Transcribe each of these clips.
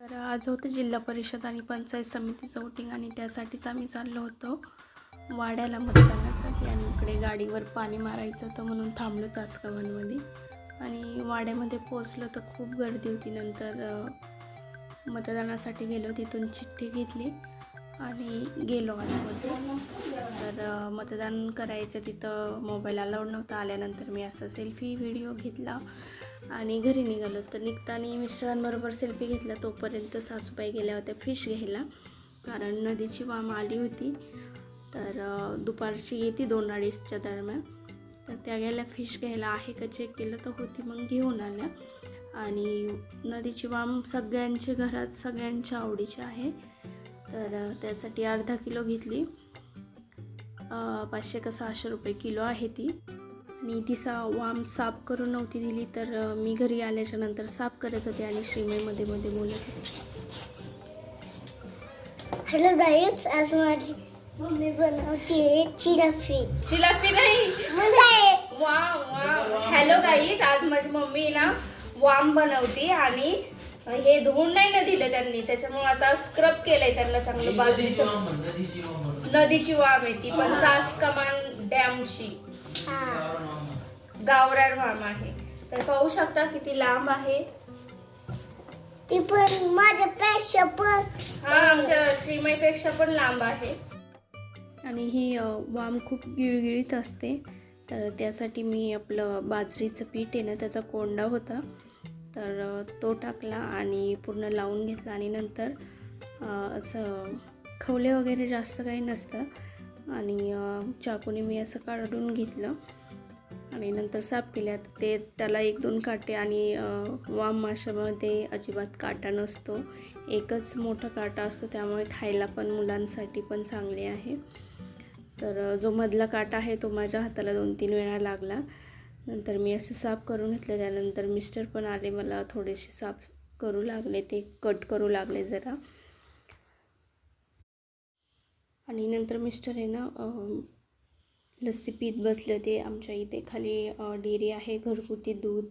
तर आज होतं जिल्हा परिषद आणि पंचायत समितीचं वोटिंग आणि त्यासाठीच आम्ही चाललो होतो वाड्याला मतदानासाठी आणि इकडे गाडीवर पाणी मारायचं होतं म्हणून थांबलोच आसगावांमध्ये आणि वाड्यामध्ये पोचलो तर खूप गर्दी होती. नंतर मतदानासाठी गेलो तिथून चिठ्ठी घेतली आणि गेलो आतमध्ये. तर मतदान करायचं तिथं मोबाईल अलाउड नव्हता. आल्यानंतर मी असा सेल्फी व्हिडिओ घेतला. आणि घरी निघालो तर निघताना मिस्टरांबरोबर सेल्फी घेतला. तोपर्यंत सासूबाई गेल्या होत्या फिश घ्यायला. कारण नदीची वाम आली होती. तर दुपारची येते दोन अडीचच्या दरम्यान. तर त्या गेल्या फिश घ्यायला आहे का चेक केलं तर होती. मग घेऊन आल्या. आणि नदीची वाम सगळ्यांच्या घरात सगळ्यांच्या आवडीची आहे. तर त्यासाठी अर्धा किलो घेतली. पाचशे का सहाशे रुपये किलो आहे ती. आणि ती सा वाम साफ करून नव्हती दिली तर मी घरी आल्याच्यानंतर साफ करत होते आणि श्रीमयमध्ये मध्ये बोलत होते. हॅलो गाईज आज माझी मम्मी बनवते चिराफी जिलापी नाही? मला वा वा हॅलो गाईज आज माझी मम्मी ना वाम बनवते आणि हे धुवून नाही ना दिलं त्यांनी त्याच्यामुळे आता स्क्रब केलंय त्यांना चांगलं बाजूचं नदीची वाम आहे ती पण सास कमान डॅमची. गावरान वाम आहे. तर पाहू शकता किती लांब आहे. ती पण माझ्या पेक्षा पण हा आमच्या श्रीमईपेक्षा पण लांब आहे. आणि ही वाम खूप गिळगिळीत असते. तर त्यासाठी मी आपलं बाजरीचं पीठ आहे ना त्याचा कोंडा होता. तर तो टाकला आणि पूर्ण लावून घेतला. आणि नंतर असं खवले वगैरे जास्त काही नसतं. आणि चाकूने मी असं काढून घेतलं. आणि नंतर साफ केल्या तर ते त्याला एक दोन काटे आणि वाम माशामध्ये अजिबात काटा नसतो. एकच मोठा काटा असतो. त्यामुळे खायला पण मुलांसाठी पण चांगले आहे. तर जो मधला काटा आहे तो माझ्या हाताला दोन तीन वेळा लागला. नंतर मी असं साफ करून घेतलं. त्यानंतर मिस्टर पण आले. मला थोडेसे साफ करू लागले. ते कट करू लागले जरा. आणि नंतर मिस्टर आहे ना लस्सी पीत बसले होते. आमच्या इथे खाली डेअरी आहे घरगुती दूध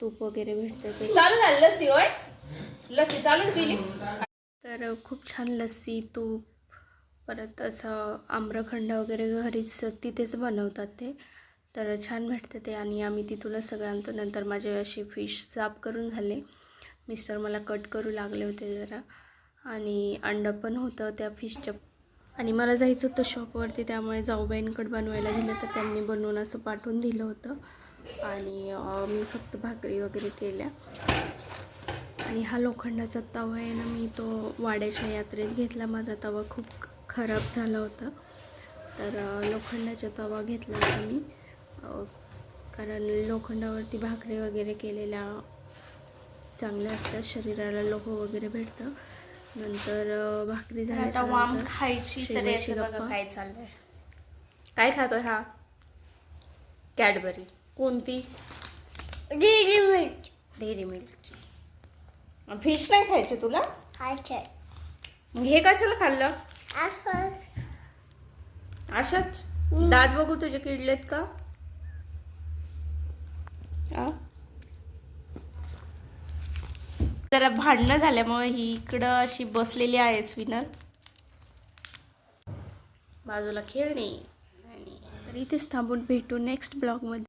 तूप वगैरे भेटतं ते. चालू झालं लस्सी होय? लस्सी चालू केली तर खूप छान लस्सी तूप परत असं आम्रखंड वगैरे घरीच तिथेच बनवतात ते. तर छान भेटतं ते आणि आम्ही तिथूनच सगळं आणतो. नंतर माझे असे फिश साफ करून झाले. मिस्टर मला कट करू लागले होते जरा. आणि अंडं पण होतं त्या फिशच्या आणि मला जायचं होतं शॉपवरती त्यामुळे जाऊबाईंकडे बनवायला दिलं तर त्यांनी बनवून असं पाठवून दिलं होतं. आणि मी फक्त भाकरी वगैरे केल्या. आणि हा लोखंडाचा तवा आहे ना मी तो वाड्याच्या यात्रेत घेतला. माझा तवा खूप खराब झाला होता. तर लोखंडाचा तवा घेतला होता मी. कारण लोखंडावरती भाकरी वगैरे केलेल्या चांगल्या असतात. शरीराला लोह वगैरे भेटतं. नंतर भाकरी आता वाम नंतर खायची तर शेवयाची याचं बघा गप्पा. काय चाललंय. काय खातो हा? कॅडबरी. कोणती? डेअरी मिल्क डेअरी मिल्कची फिश नाही खायचे तुला? अच्छा मग हे कशाला खाल्लं? असं अशाच दात बघू तुझे किडलेत का? आ? जरा भांडणं झाल्यामुळे ही इकडं अशी बसलेली आहे स्विनर बाजूला खेळणी. आणि तर इथेच थांबून भेटू नेक्स्ट ब्लॉगमध्ये.